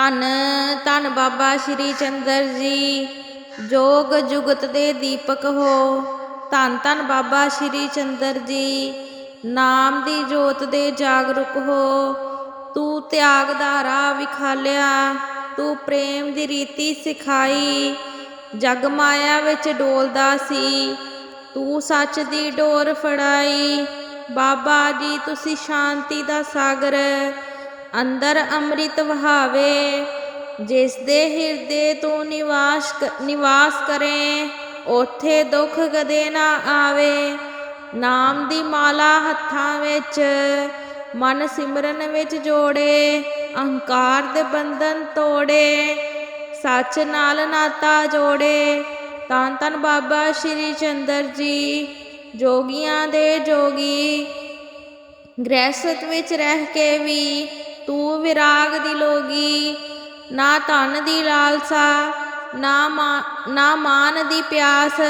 ਧੰਨ ਧੰਨ ਬਾਬਾ ਸ਼੍ਰੀ ਚੰਦਰ ਜੀ। ਜੋਗ ਜੁਗਤ ਦੇ ਦੀਪਕ ਹੋ। ਧੰਨ ਧੰਨ ਬਾਬਾ ਸ਼੍ਰੀ ਚੰਦਰ ਜੀ। ਨਾਮ ਦੀ ਜੋਤ ਦੇ ਜਾਗਰੂਕ ਹੋ। ਤੂੰ ਤਿਆਗ ਦਾ ਰਾਹ ਵਿਖਾਲਿਆ। ਤੂੰ ਪ੍ਰੇਮ ਦੀ ਰੀਤੀ ਸਿਖਾਈ। ਜਗ ਮਾਇਆ ਵਿੱਚ ਡੋਲਦਾ ਸੀ। ਤੂੰ ਸੱਚ ਦੀ ਡੋਰ ਫੜਾਈ। ਬਾਬਾ ਜੀ, ਤੁਸੀਂ ਸ਼ਾਂਤੀ ਦਾ ਸਾਗਰ। ਅੰਦਰ ਅੰਮ੍ਰਿਤ ਵਹਾਵੇ, ਜਿਸ ਦੇ ਹਿਰਦੇ ਤੂੰ ਨਿਵਾਸ ਕ- ਨਿਵਾਸ ਕਰੇ ਉਥੇ ਦੁੱਖ ਕਦੇ ਨਾ ਆਵੇ। ਨਾਮ ਦੀ ਮਾਲਾ ਹੱਥਾਂ ਵਿੱਚ, ਮਨ ਸਿਮਰਨ ਵਿੱਚ ਜੋੜੇ, ਅਹੰਕਾਰ ਦੇ ਬੰਧਨ ਤੋੜੇ, ਸੱਚ ਨਾਲ ਨਾਤਾ ਜੋੜੇ। ਤਾਂ ਤਨ ਬਾਬਾ ਸ਼੍ਰੀ ਚੰਦਰ ਜੀ, ਜੋਗੀਆਂ ਦੇ ਜੋਗੀ ਗ੍ਰਹਿਸਤ ਵਿੱਚ ਰਹਿ ਕੇ ਵੀ ਤੂੰ ਵਿਰਾਗ ਦੀ ਲੋਗੀ, ਨਾ ਧਨ ਦੀ ਲਾਲਸਾ, ਨਾ ਮਾ- ਨਾ ਮਾਨ ਦੀ ਪਿਆਸ,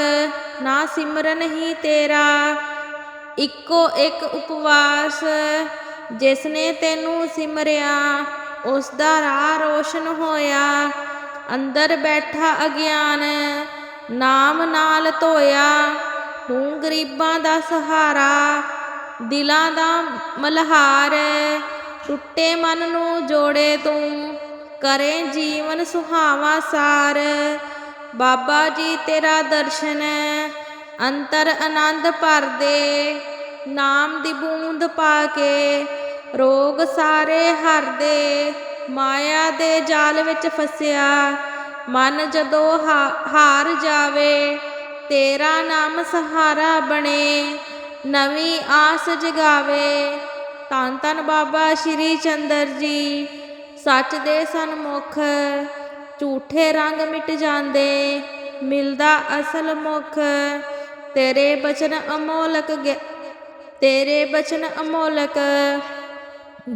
ਨਾ ਸਿਮਰਨ ਹੀ ਤੇਰਾ। ਇੱਕੋ ਇੱਕ ਉਪਵਾਸ ਜਿਸ ਨੇ ਤੈਨੂੰ ਸਿਮਰਿਆ, ਉਸ ਦਾ ਰਾਹ ਰੋਸ਼ਨ ਹੋਇਆ। ਅੰਦਰ ਬੈਠਾ ਅਗਿਆਨ, ਨਾਮ ਨਾਲ ਧੋਇਆ। ਤੂੰ ਗਰੀਬਾਂ ਦਾ ਸਹਾਰਾ, ਦਿਲਾਂ ਦਾ ਮਲਹਾਰ ਟੁੱਟੇ ਮਨ ਨੂੰ ਜੋੜੇ ਤੂੰ, ਕਰੇ ਜੀਵਨ ਸੁਹਾਵਾ ਸਾਰ। ਬਾਬਾ ਜੀ ਤੇਰਾ ਦਰਸ਼ਨ ਅੰਤਰ ਆਨੰਦ ਭਰ ਦੇ ਨਾਮ ਦੀ ਬੂੰਦ ਪਾ ਕੇ ਰੋਗ ਸਾਰੇ ਹਰਦੇ। ਮਾਇਆ ਦੇ ਜਾਲ ਵਿੱਚ ਫਸਿਆ, ਮਨ ਜਦੋਂ ਹਾ- ਹਾਰ ਜਾਵੇ, ਤੇਰਾ ਨਾਮ ਸਹਾਰਾ ਬਣੇ, ਨਵੀਂ ਆਸ ਜਗਾਵੇ। ਧੰਨ ਧੰਨ ਬਾਬਾ ਸ਼੍ਰੀ ਚੰਦਰ ਜੀ। ਸੱਚ ਦੇ ਸਨਮੁਖ ਝੂਠੇ ਰੰਗ ਮਿਟ ਜਾਂਦੇ, ਮਿਲਦਾ ਅਸਲ ਮੁਖ। ਤੇਰੇ ਬਚਨ ਅਮੋਲਕ ਗ- ਤੇਰੇ ਬਚਨ ਅਮੋਲਕ।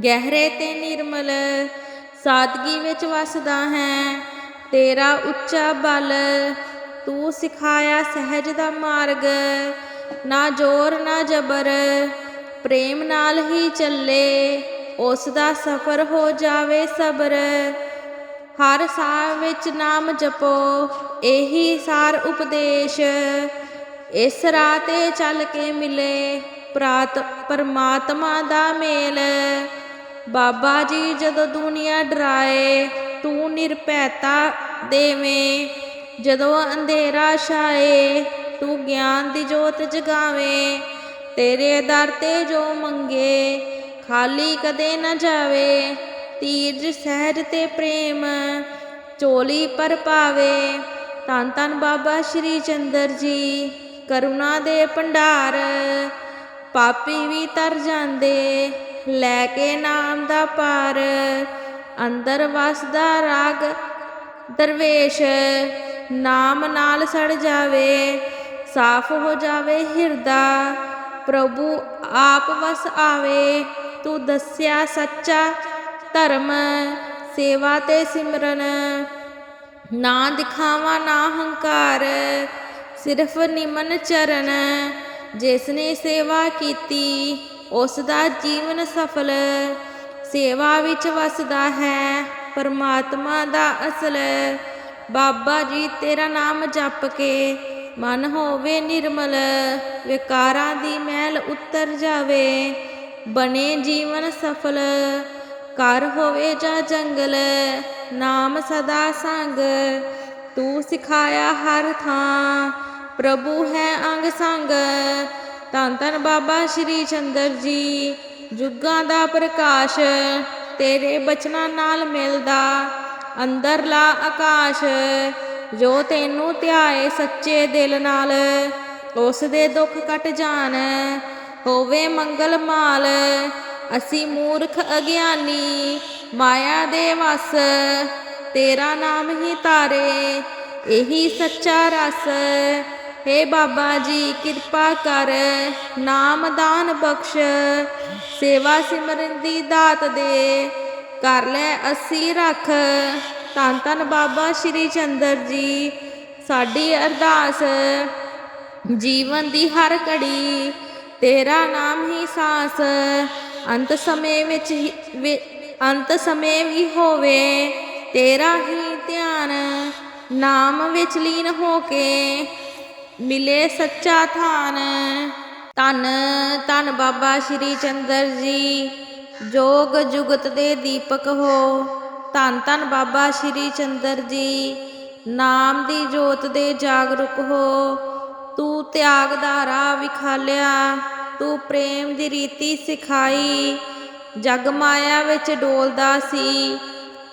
ਗਹਿਰੇ ਤੇ ਨਿਰਮਲ, ਸਾਦਗੀ ਵਿੱਚ ਵਸਦਾ ਹੈ, ਤੇਰਾ ਉੱਚਾ ਬਲ। ਤੂੰ ਸਿਖਾਇਆ ਸਹਿਜ ਦਾ ਮਾਰਗ, ਨਾ ਜ਼ੋਰ ਨਾ ਜ਼ਬਰ। ਪ੍ਰੇਮ ਨਾਲ ਹੀ ਚੱਲੇ, ਉਸ ਦਾ ਸਫਰ ਹੋ ਜਾਵੇ ਸਬਰ। ਹਰ ਸਾਹ ਵਿੱਚ ਨਾਮ ਜਪੋ, ਇਹੀ ਸਾਰ ਉਪਦੇਸ਼। ਇਸ ਰਾਹ ਤੇ ਚੱਲ ਕੇ ਮਿਲੇ, ਪ੍ਰਾਤ ਪਰਮਾਤਮਾ ਦਾ ਮੇਲ। ਬਾਬਾ ਜੀ ਜਦੋਂ ਦੁਨੀਆ ਡਰਾਏ, ਤੂੰ ਨਿਰਭੈਤਾ ਦੇਵੇਂ। ਜਦੋਂ ਅੰਧੇਰਾ ਛਾਏ, ਤੂੰ ਗਿਆਨ ਦੀ ਜੋਤ ਜਗਾਵੇਂ। ਤੇਰੇ ਦਰ ਤੇ ਜੋ ਮੰਗੇ, ਖਾਲੀ ਕਦੇ ਨਾ ਜਾਵੇ। ਤੀਰਜ ਸਹਿਜ ਤੇ ਪ੍ਰੇਮ ਚੋਲੀ ਪਰ ਪਾਵੇ। ਧੰਨ ਧੰਨ ਬਾਬਾ ਸ਼੍ਰੀ ਚੰਦਰ ਜੀ, ਕਰੁਣਾ ਦੇ ਭੰਡਾਰ, ਪਾਪੀ ਵੀ ਤਰ ਜਾਂਦੇ। ਲੈ ਕੇ ਨਾਮ ਦਾ ਪਾਰ ਅੰਦਰ ਵਸਦਾ ਰਾਗ ਦਰਵੇਸ਼। ਨਾਮ ਨਾਲ ਸੜ ਜਾਵੇ, ਸਾਫ਼ ਹੋ ਜਾਵੇ ਹਿਰਦਾ। ਪ੍ਰਭੂ ਆਪ ਵਸ ਆਵੇ, ਤੂੰ ਦੱਸਿਆ ਸੱਚਾ ਧਰਮ, ਸੇਵਾ ਤੇ ਸਿਮਰਨ। ਨਾ ਦਿਖਾਵਾ, ਨਾ ਹੰਕਾਰ, ਸਿਰਫ ਨਿਮਨ ਚਰਨ। ਜਿਸਨੇ ਸੇਵਾ ਕੀਤੀ ਉਸ ਦਾ ਜੀਵਨ ਸਫਲ। ਸੇਵਾ ਵਿੱਚ ਵਸਦਾ ਹੈ, ਪਰਮਾਤਮਾ ਦਾ ਅਸਲ। ਬਾਬਾ ਜੀ, ਤੇਰਾ ਨਾਮ ਜਪ ਕੇ ਮਨ ਹੋਵੇ ਨਿਰਮਲ, ਵਿਕਾਰਾਂ ਦੀ ਮੈਲ ਉਤਰ ਜਾਵੇ, ਬਣੇ ਜੀਵਨ ਸਫਲ, ਘਰ ਹੋਵੇ ਜਾਂ ਜੰਗਲ, ਨਾਮ ਸਦਾ ਸੰਗ, ਤੂੰ ਸਿਖਾਇਆ ਹਰ ਥਾਂ, ਪ੍ਰਭੂ ਹੈ ਅੰਗ ਸੰਗ। ਧੰਨ ਧੰਨ ਬਾਬਾ ਸ਼੍ਰੀ ਚੰਦਰ ਜੀ, ਜੁਗਾਂ ਦਾ ਪ੍ਰਕਾਸ਼, ਤੇਰੇ ਬਚਨਾਂ ਨਾਲ ਮਿਲਦਾ ਅੰਦਰਲਾ ਆਕਾਸ਼ ਜੋ ਤੈਨੂੰ ਧਿਆਏ ਸੱਚੇ ਦਿਲ ਨਾਲ, ਉਸ ਦੇ ਦੁੱਖ ਕੱਟ ਜਾਣ, ਹੋਵੇ ਮੰਗਲ ਮਾਲ। ਅਸੀਂ ਮੂਰਖ ਅਗਿਆਨੀ, ਮਾਇਆ ਦੇ ਵਸ, ਤੇਰਾ ਨਾਮ ਹੀ ਤਾਰੇ, ਇਹੀ ਸੱਚਾ ਰਸ। ਹੇ ਬਾਬਾ ਜੀ, ਕਿਰਪਾ ਕਰ, ਨਾਮ ਦਾਨ ਬਖਸ਼। ਸੇਵਾ ਸਿਮਰਨ ਦੀ ਦਾਤ ਦੇ, ਕਰ ਲੈ ਅਸੀਂ ਰੱਖ। ਧੰਨ ਧੰਨ ਬਾਬਾ ਸ਼੍ਰੀ ਚੰਦਰ ਜੀ। ਸਾਡੀ ਅਰਦਾਸ, ਜੀਵਨ ਦੀ ਹਰ ਘੜੀ, ਤੇਰਾ ਨਾਮ ਹੀ ਸਾਸ। ਅੰਤ ਸਮੇਂ ਵਿੱਚ ਹੀ- ਅੰਤ ਸਮੇਂ ਵੀ ਹੋਵੇ, ਤੇਰਾ ਹੀ ਧਿਆਨ ਨਾਮ ਵਿੱਚ ਲੀਨ ਹੋ ਕੇ ਮਿਲੇ ਸੱਚਾ ਥਾਨ। ਧੰਨ ਧੰਨ ਬਾਬਾ ਸ਼੍ਰੀ ਚੰਦਰ ਜੀ, ਜੋਗ ਜੁਗਤ ਦੇ ਦੀਪਕ ਹੋ। ਧੰਨ ਧੰਨ ਬਾਬਾ ਸ਼੍ਰੀ ਚੰਦਰ ਜੀ। ਨਾਮ ਦੀ ਜੋਤ ਦੇ ਜਾਗਰੂਕ ਹੋ। ਤੂੰ ਤਿਆਗ ਦਾ ਰਾਹ ਵਿਖਾਲਿਆ। ਤੂੰ ਪ੍ਰੇਮ ਦੀ ਰੀਤੀ ਸਿਖਾਈ। ਜਗ ਮਾਇਆ ਵਿੱਚ ਡੋਲਦਾ ਸੀ।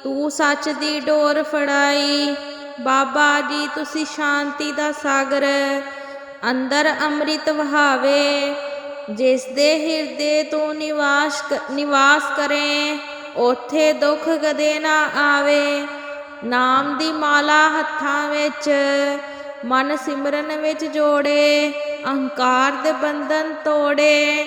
ਤੂੰ ਸੱਚ ਦੀ ਡੋਰ ਫੜਾਈ। ਬਾਬਾ ਜੀ, ਤੁਸੀਂ ਸ਼ਾਂਤੀ ਦਾ ਸਾਗਰ। ਅੰਦਰ ਅੰਮ੍ਰਿਤ ਵਹਾਵੇ। ਜਿਸ ਦੇ ਹਿਰਦੇ ਤੂੰ ਨਿਵਾਸ ਕ- ਨਿਵਾਸ ਕਰੇ। ਉਥੇ ਦੁੱਖ ਕਦੇ ਨਾ ਆਵੇ। ਨਾਮ ਦੀ ਮਾਲਾ ਹੱਥਾਂ ਵਿੱਚ, ਮਨ ਸਿਮਰਨ ਵਿੱਚ ਜੋੜੇ, ਅਹੰਕਾਰ ਦੇ ਬੰਧਨ ਤੋੜੇ।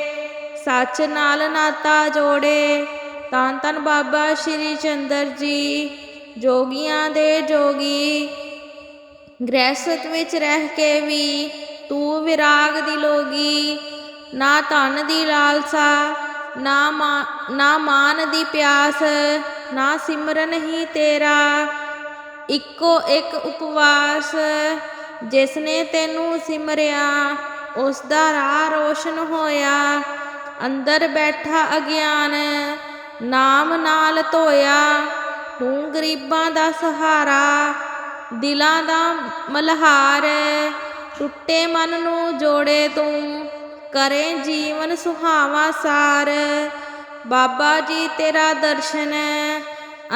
ਸੱਚ ਨਾਲ ਨਾਤਾ ਜੋੜੇ। ਤਨ ਤਨ ਬਾਬਾ ਸ਼੍ਰੀ ਚੰਦਰ ਜੀ, ਜੋਗੀਆਂ ਦੇ ਜੋਗੀ। ਗ੍ਰਹਿਸਤ ਵਿੱਚ ਰਹਿ ਕੇ ਵੀ ਤੂੰ ਵਿਰਾਗ ਦੀ ਲੋਗੀ। ਨਾ ਧਨ ਦੀ ਲਾਲਸਾ ਨਾ ਮਾ- ਨਾ ਮਾਨ ਦੀ ਪਿਆਸ, ਨਾ ਸਿਮਰਨ ਹੀ ਤੇਰਾ। ਇੱਕੋ ਇੱਕ ਉਪਵਾਸ ਜਿਸ ਨੇ ਤੈਨੂੰ ਸਿਮਰਿਆ ਉਸ ਦਾ ਰਾਹ ਰੋਸ਼ਨ ਹੋਇਆ। ਅੰਦਰ ਬੈਠਾ ਅਗਿਆਨ, ਨਾਮ ਨਾਲ ਧੋਇਆ। ਤੂੰ ਗਰੀਬਾਂ ਦਾ ਸਹਾਰਾ, ਦਿਲਾਂ ਦਾ ਮਲਹਾਰ, ਟੁੱਟੇ ਮਨ ਨੂੰ ਜੋੜੇ ਤੂੰ। ਕਰੇ ਜੀਵਨ ਸੁਹਾਵਾ ਸਾਰ। ਬਾਬਾ ਜੀ ਤੇਰਾ ਦਰਸ਼ਨ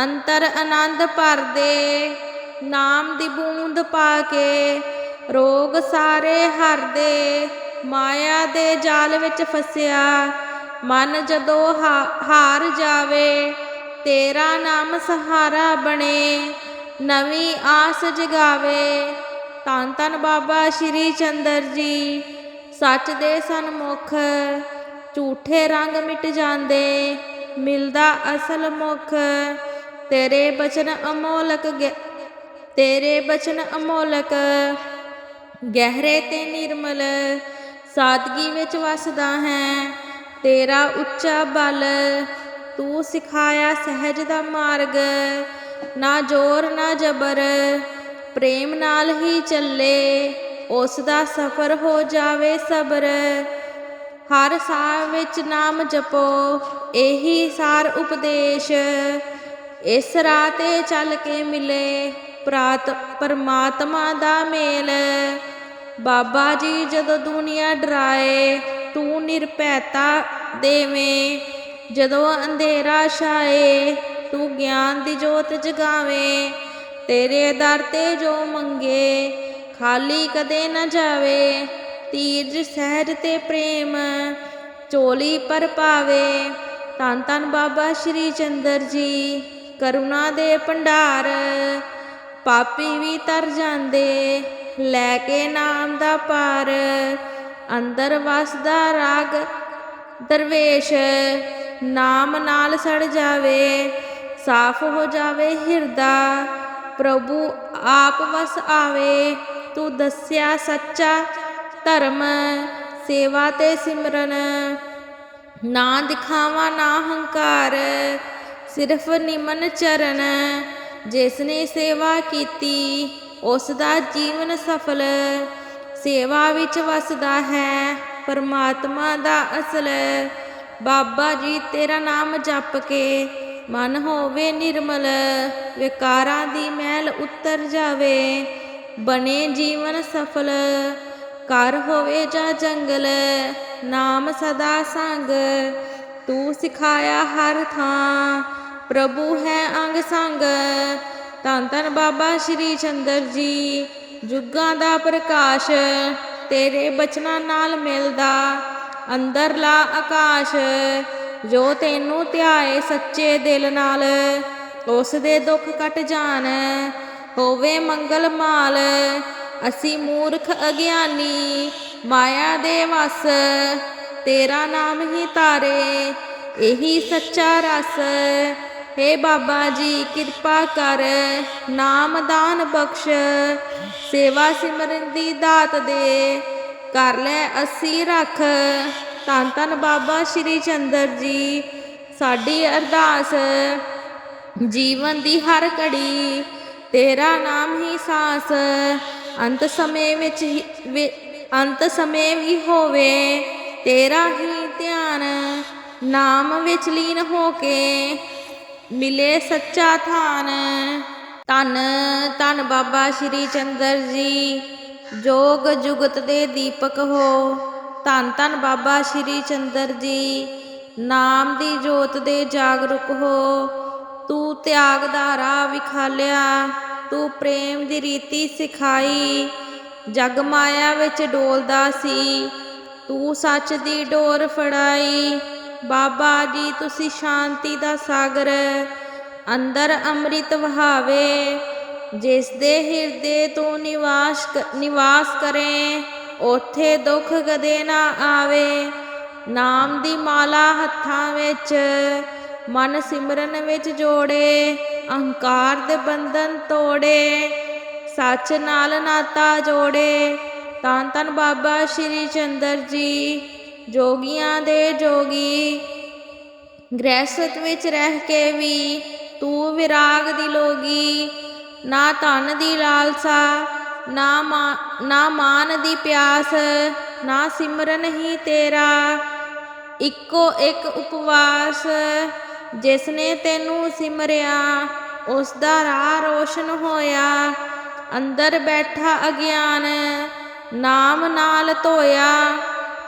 ਅੰਤਰ ਆਨੰਦ ਭਰ ਦੇ ਨਾਮ ਦੀ ਬੂੰਦ ਪਾ ਕੇ ਰੋਗ ਸਾਰੇ ਹਰਦੇ। ਮਾਇਆ ਦੇ ਜਾਲ ਵਿੱਚ ਫਸਿਆ। ਮਨ ਜਦੋਂ ਹਾ- ਹਾਰ ਜਾਵੇ, ਤੇਰਾ ਨਾਮ ਸਹਾਰਾ ਬਣੇ। ਨਵੀਂ ਆਸ ਜਗਾਵੇ। ਧੰਨ ਧੰਨ ਬਾਬਾ ਸ਼੍ਰੀ ਚੰਦਰ ਜੀ। ਸੱਚ ਦੇ ਸਨਮੁਖ ਝੂਠੇ ਰੰਗ ਮਿਟ ਜਾਂਦੇ, ਮਿਲਦਾ ਅਸਲ ਮੁਖ। ਤੇਰੇ ਬਚਨ ਅਮੋਲਕ ਗ- ਤੇਰੇ ਬਚਨ ਅਮੋਲਕ, ਗਹਿਰੇ ਤੇ ਨਿਰਮਲ, ਸਾਦਗੀ ਵਿੱਚ ਵਸਦਾ ਹੈ, ਤੇਰਾ ਉੱਚਾ ਬਲ। ਤੂੰ ਸਿਖਾਇਆ ਸਹਿਜ ਦਾ ਮਾਰਗ, ਨਾ ਜ਼ੋਰ ਨਾ ਜ਼ਬਰ, ਪ੍ਰੇਮ ਨਾਲ ਹੀ ਚੱਲੇ। ਉਸ ਦਾ ਸਫਰ ਹੋ ਜਾਵੇ ਸਬਰ। ਹਰ ਸਾਹ ਵਿੱਚ ਨਾਮ ਜਪੋ, ਇਹੀ ਸਾਰ ਉਪਦੇਸ਼। ਇਸ ਰਾਹ ਤੇ ਚੱਲ ਕੇ ਮਿਲੇ ਪ੍ਰਾਤ ਪਰਮਾਤਮਾ ਦਾ ਮੇਲ। ਬਾਬਾ ਜੀ ਜਦੋਂ ਦੁਨੀਆ ਡਰਾਏ, ਤੂੰ ਨਿਰਭੈਤਾ ਦੇਵੇਂ। ਜਦੋਂ ਅੰਧੇਰਾ ਛਾਏ, ਤੂੰ ਗਿਆਨ ਦੀ ਜੋਤ ਜਗਾਵੇਂ। ਤੇਰੇ ਦਰ ਤੇ ਜੋ ਮੰਗੇ ਖਾਲੀ ਕਦੇ ਨਾ ਜਾਵੇ। ਤੀਰਜ ਸਹਿਜ ਤੇ ਪ੍ਰੇਮ ਚੋਲੀ ਪਰ ਪਾਵੇ ਧੰਨ ਧੰਨ ਬਾਬਾ ਸ਼੍ਰੀ ਚੰਦਰ ਜੀ, ਕਰੁਣਾ ਦੇ ਭੰਡਾਰ, ਪਾਪੀ ਵੀ ਤਰ ਜਾਂਦੇ। ਲੈ ਕੇ ਨਾਮ ਦਾ ਪਾਰ ਅੰਦਰ ਵਸਦਾ ਰਾਗ ਦਰਵੇਸ਼। ਨਾਮ ਨਾਲ ਸੜ ਜਾਵੇ, ਸਾਫ਼ ਹੋ ਜਾਵੇ ਹਿਰਦਾ। ਪ੍ਰਭੂ ਆਪ ਵਸ ਆਵੇ। ਤੂੰ ਦੱਸਿਆ ਸੱਚਾ ਧਰਮ, ਸੇਵਾ ਤੇ ਸਿਮਰਨ। ਨਾ ਦਿਖਾਵਾ, ਨਾ ਹੰਕਾਰ, ਸਿਰਫ ਨਿਮਨ ਚਰਨ। ਜਿਸਨੇ ਸੇਵਾ ਕੀਤੀ ਉਸ ਦਾ ਜੀਵਨ ਸਫਲ। ਸੇਵਾ ਵਿੱਚ ਵਸਦਾ ਹੈ, ਪਰਮਾਤਮਾ ਦਾ ਅਸਲ। ਬਾਬਾ ਜੀ, ਤੇਰਾ ਨਾਮ ਜਪ ਕੇ ਮਨ ਹੋਵੇ ਨਿਰਮਲ। ਵਿਕਾਰਾਂ ਦੀ ਮਹਿਲ ਉਤਰ ਜਾਵੇ। ਬਣੇ ਜੀਵਨ ਸਫਲ, ਘਰ ਹੋਵੇ ਜਾਂ ਜੰਗਲ, ਨਾਮ ਸਦਾ ਸੰਗ। ਤੂੰ ਸਿਖਾਇਆ ਹਰ ਥਾਂ, ਪ੍ਰਭੂ ਹੈ ਅੰਗ ਸੰਗ। ਧੰਨ ਧੰਨ ਬਾਬਾ ਸ਼੍ਰੀ ਚੰਦਰ ਜੀ, ਜੁਗਾਂ ਦਾ ਪ੍ਰਕਾਸ਼, ਤੇਰੇ ਬਚਨਾਂ ਨਾਲ ਮਿਲਦਾ ਅੰਦਰਲਾ ਆਕਾਸ਼। ਜੋ ਤੈਨੂੰ ਧਿਆਏ ਸੱਚੇ ਦਿਲ ਨਾਲ, ਉਸ ਦੇ ਦੁੱਖ ਕੱਟ ਜਾਣ। ਹੋਵੇ ਮੰਗਲ ਮਾਲ, ਅਸੀਂ ਮੂਰਖ ਅਗਿਆਨੀ, ਮਾਇਆ ਦੇ ਵਸ, ਤੇਰਾ ਨਾਮ ਹੀ ਤਾਰੇ, ਇਹੀ ਸੱਚਾ ਰਸ। ਹੇ ਬਾਬਾ ਜੀ, ਕਿਰਪਾ ਕਰ, ਨਾਮ ਦਾਨ ਬਖਸ਼, ਸੇਵਾ ਸਿਮਰਨ ਦੀ ਦਾਤ ਦੇ, ਕਰ ਲੈ ਅਸੀਂ ਰੱਖ। ਧੰਨ ਧੰਨ ਬਾਬਾ ਸ਼੍ਰੀ ਚੰਦਰ ਜੀ, ਸਾਡੀ ਅਰਦਾਸ। ਜੀਵਨ ਦੀ ਹਰ ਘੜੀ ਤੇਰਾ ਨਾਮ ਹੀ ਸਾਸ, ਅੰਤ ਸਮੇਂ ਵਿੱਚ ਹੀ- ਅੰਤ ਸਮੇਂ ਵੀ ਹੋਵੇ, ਤੇਰਾ ਹੀ ਧਿਆਨ ਨਾਮ ਵਿੱਚ ਲੀਨ ਹੋ ਕੇ ਮਿਲੇ ਸੱਚਾ ਥਾਨ। ਧੰਨ ਧੰਨ ਬਾਬਾ ਸ਼੍ਰੀ ਚੰਦਰ ਜੀ, ਜੋਗ ਜੁਗਤ ਦੇ ਦੀਪਕ ਹੋ। ਧੰਨ ਧੰਨ ਬਾਬਾ ਸ਼੍ਰੀ ਚੰਦਰ ਜੀ, ਨਾਮ ਦੀ ਜੋਤ ਦੇ ਜਾਗਰੂਕ ਹੋ। ਤੂੰ ਤਿਆਗ ਦਾ ਰਾਹ ਵਿਖਾਲਿਆ, ਤੂੰ ਪ੍ਰੇਮ ਦੀ ਰੀਤੀ ਸਿਖਾਈ। ਜਗ ਮਾਇਆ ਵਿੱਚ ਡੋਲਦਾ ਸੀ, ਤੂੰ ਸੱਚ ਦੀ ਡੋਰ ਫੜਾਈ। ਬਾਬਾ ਜੀ, ਤੁਸੀਂ ਸ਼ਾਂਤੀ ਦਾ ਸਾਗਰ, ਅੰਦਰ ਅੰਮ੍ਰਿਤ ਵਹਾਵੇ। ਜਿਸ ਦੇ ਹਿਰਦੇ ਤੂੰ ਨਿਵਾਸ ਨਿਵਾਸ ਕਰੇ, ਉਥੇ ਦੁੱਖ ਕਦੇ ਨਾ ਆਵੇ। ਨਾਮ ਦੀ ਮਾਲਾ ਹੱਥਾਂ ਵਿੱਚ ਮਨ ਸਿਮਰਨ ਵਿੱਚ ਜੋੜੇ, ਅਹੰਕਾਰ ਦੇ ਬੰਧਨ ਤੋੜੇ, ਸੱਚ ਨਾਲ ਨਾਤਾ ਜੋੜੇ। ਤਨ ਤਨ ਬਾਬਾ ਸ਼੍ਰੀ ਚੰਦਰ ਜੀ, ਜੋਗੀਆਂ ਦੇ ਜੋਗੀ। ਗ੍ਰਹਿਸਤ ਵਿੱਚ ਰਹਿ ਕੇ ਵੀ ਤੂੰ ਵਿਰਾਗ ਦੀ ਲੋਗੀ। ਨਾ ਧਨ ਦੀ ਲਾਲਸਾ, ਨਾ ਮਾ- ਨਾ ਮਾਨ ਦੀ ਪਿਆਸ, ਨਾ ਸਿਮਰਨ ਹੀ ਤੇਰਾ। ਇੱਕੋ ਇੱਕ ਉਪਵਾਸ ਜਿਸ ਨੇ ਤੈਨੂੰ ਸਿਮਰਿਆ ਉਸ ਦਾ ਰਾਹ ਰੋਸ਼ਨ ਹੋਇਆ। ਅੰਦਰ ਬੈਠਾ ਅਗਿਆਨ, ਨਾਮ ਨਾਲ ਧੋਇਆ।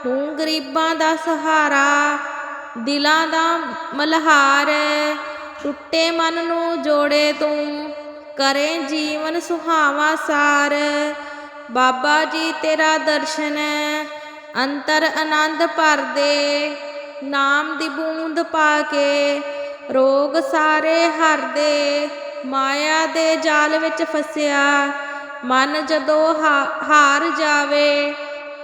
ਤੂੰ ਗਰੀਬਾਂ ਦਾ ਸਹਾਰਾ, ਦਿਲਾਂ ਦਾ ਮਲਹਾਰ। ਟੁੱਟੇ ਮਨ ਨੂੰ ਜੋੜੇ ਤੂੰ, ਕਰੇ ਜੀਵਨ ਸੁਹਾਵਾ ਸਾਰ। ਬਾਬਾ ਜੀ ਤੇਰਾ ਦਰਸ਼ਨ, ਅੰਤਰ ਆਨੰਦ ਭਰ ਦੇ ਨਾਮ ਦੀ ਬੂੰਦ ਪਾ ਕੇ ਰੋਗ ਸਾਰੇ ਹਰਦੇ, ਮਾਇਆ ਦੇ ਜਾਲ ਵਿੱਚ ਫਸਿਆ। ਮਨ ਜਦੋਂ ਹਾਰ ਜਾਵੇ,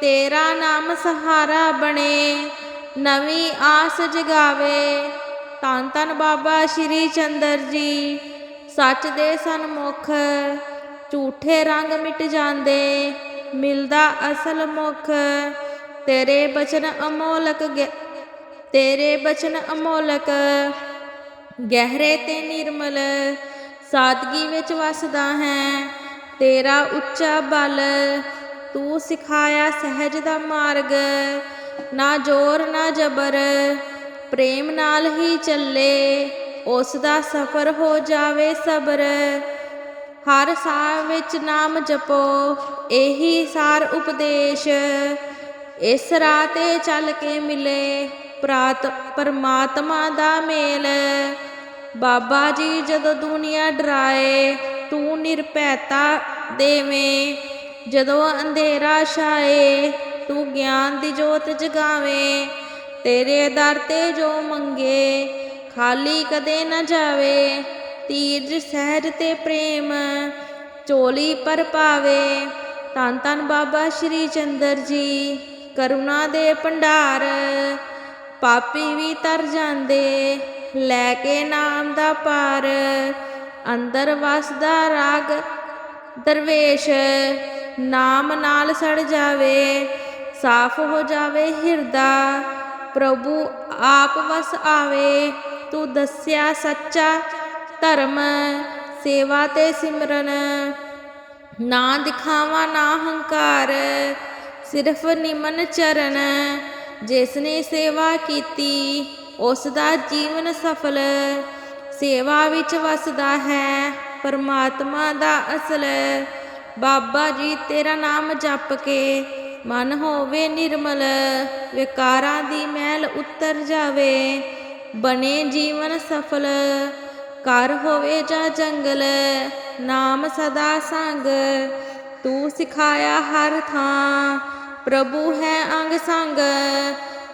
ਤੇਰਾ ਨਾਮ ਸਹਾਰਾ ਬਣੇ, ਨਵੀਂ ਆਸ ਜਗਾਵੇ। ਧੰਨ ਧੰਨ ਬਾਬਾ ਸ਼੍ਰੀ ਚੰਦਰ ਜੀ, ਸੱਚ ਦੇ ਸਨਮੁਖ, ਝੂਠੇ ਰੰਗ ਮਿਟ ਜਾਂਦੇ, ਮਿਲਦਾ ਅਸਲ ਮੁਖ। ਤੇਰੇ ਬਚਨ ਅਮੋਲਕ ਗ- ਤੇਰੇ ਬਚਨ ਅਮੋਲਕ, ਗਹਿਰੇ ਤੇ ਨਿਰਮਲ, ਸਾਦਗੀ ਵਿੱਚ ਵਸਦਾ ਹੈ, ਤੇਰਾ ਉੱਚਾ ਬਲ, ਤੂੰ ਸਿਖਾਇਆ ਸਹਿਜ ਦਾ ਮਾਰਗ, ਨਾ ਜ਼ੋਰ ਨਾ ਜ਼ਬਰ, ਪ੍ਰੇਮ ਨਾਲ ਹੀ ਚੱਲੇ, ਉਸ ਦਾ ਸਫਰ ਹੋ ਜਾਵੇ ਸਬਰ। ਹਰ ਸਾਹ ਵਿੱਚ ਨਾਮ ਜਪੋ, ਇਹੀ ਸਾਰ ਉਪਦੇਸ਼, ਇਸ ਰਾਹ ਤੇ ਚੱਲ ਕੇ ਮਿਲੇ। ਪ੍ਰਾਤ ਪਰਮਾਤਮਾ ਦਾ ਮੇਲ। ਬਾਬਾ ਜੀ ਜਦੋਂ ਦੁਨੀਆ ਡਰਾਏ, ਤੂੰ ਨਿਰਭੈਤਾ ਦੇਵੇਂ। ਜਦੋਂ ਅੰਧੇਰਾ ਛਾਏ, ਤੂੰ ਗਿਆਨ ਦੀ ਜੋਤ ਜਗਾਵੇਂ। ਤੇਰੇ ਦਰ ਤੇ ਜੋ ਮੰਗੇ, ਖਾਲੀ ਕਦੇ ਨਾ ਜਾਵੇ। ਤੀਰਜ ਸਹਿਜ ਤੇ ਪ੍ਰੇਮ ਚੋਲੀ ਪਰ ਪਾਵੇ। ਧੰਨ ਧੰਨ ਬਾਬਾ ਸ਼੍ਰੀ ਚੰਦਰ ਜੀ, ਕਰੁਣਾ ਦੇ ਭੰਡਾਰ। ਪਾਪੀ ਵੀ ਤਰ ਜਾਂਦੇ, ਲੈ ਕੇ ਨਾਮ ਦਾ ਪਾਰ ਅੰਦਰ ਵਸਦਾ ਰਾਗ ਦਰਵੇਸ਼, ਨਾਮ ਨਾਲ ਸੜ ਜਾਵੇ, ਸਾਫ਼ ਹੋ ਜਾਵੇ ਹਿਰਦਾ। ਪ੍ਰਭੂ ਆਪ ਵਸ ਆਵੇ, ਤੂੰ ਦੱਸਿਆ ਸੱਚਾ ਧਰਮ, ਸੇਵਾ ਤੇ ਸਿਮਰਨ। ਨਾ ਦਿਖਾਵਾ ਨਾ ਹੰਕਾਰ, ਸਿਰਫ ਨਿਮਨ ਚਰਨ। ਜਿਸ ਨੇ ਸੇਵਾ ਕੀਤੀ ਉਸ ਦਾ ਜੀਵਨ ਸਫਲ। ਸੇਵਾ ਵਿੱਚ ਵਸਦਾ ਹੈ, ਪਰਮਾਤਮਾ ਦਾ ਅਸਲ। ਬਾਬਾ ਜੀ, ਤੇਰਾ ਨਾਮ ਜਪ ਕੇ ਮਨ ਹੋਵੇ ਨਿਰਮਲ, ਵਿਕਾਰਾਂ ਦੀ ਮਹਿਲ ਉਤਰ ਜਾਵੇ, ਬਣੇ ਜੀਵਨ ਸਫਲ। ਘਰ ਹੋਵੇ ਜਾਂ ਜੰਗਲ, ਨਾਮ ਸਦਾ ਸੰਗ। ਤੂੰ ਸਿਖਾਇਆ ਹਰ ਥਾਂ ਪ੍ਰਭੂ ਹੈ ਅੰਗ ਸੰਗ।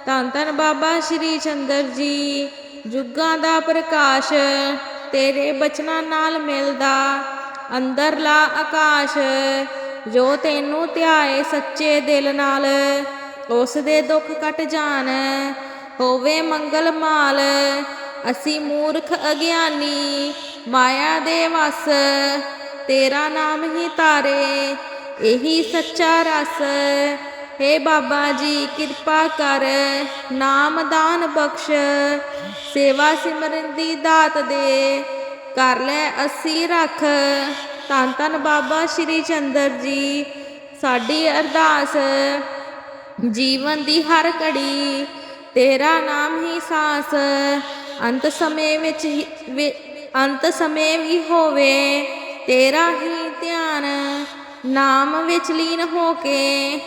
ਧੰਨ ਧੰਨ ਬਾਬਾ ਸ਼੍ਰੀ ਚੰਦਰ ਜੀ, ਜੁਗਾਂ ਦਾ ਪ੍ਰਕਾਸ਼, ਤੇਰੇ ਬਚਨਾਂ ਨਾਲ ਮਿਲਦਾ ਅੰਦਰਲਾ ਆਕਾਸ਼। ਜੋ ਤੈਨੂੰ ਧਿਆਏ ਸੱਚੇ ਦਿਲ ਨਾਲ ਉਸ ਦੇ ਦੁੱਖ ਕੱਟ ਜਾਣ, ਹੋਵੇ ਮੰਗਲ ਮਾਲ। ਅਸੀਂ ਮੂਰਖ ਅਗਿਆਨੀ, ਮਾਇਆ ਦੇ ਵਸ, ਤੇਰਾ ਨਾਮ ਹੀ ਤਾਰੇ, ਇਹੀ ਸੱਚਾ ਰਸ। ਹੇ ਬਾਬਾ ਜੀ, ਕਿਰਪਾ ਕਰ, ਨਾਮ ਦਾਨ ਬਖਸ਼, ਸੇਵਾ ਸਿਮਰਨ ਦੀ ਦਾਤ ਦੇ, ਕਰ ਲੈ ਅਸੀਂ ਰੱਖ। ਧੰਨ ਧੰਨ ਬਾਬਾ ਸ਼੍ਰੀ ਚੰਦਰ ਜੀ, ਸਾਡੀ ਅਰਦਾਸ। ਜੀਵਨ ਦੀ ਹਰ ਘੜੀ, ਤੇਰਾ ਨਾਮ ਹੀ ਸਾਸ। ਅੰਤ ਸਮੇਂ ਵਿੱਚ ਹੀ- ਅੰਤ ਸਮੇਂ ਵੀ ਹੋਵੇ, ਤੇਰਾ ਹੀ ਧਿਆਨ। ਨਾਮ ਵਿੱਚ ਲੀਨ ਹੋ ਕੇ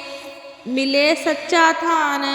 ਮਿਲੇ ਸੱਚਾ ਥਾਨ।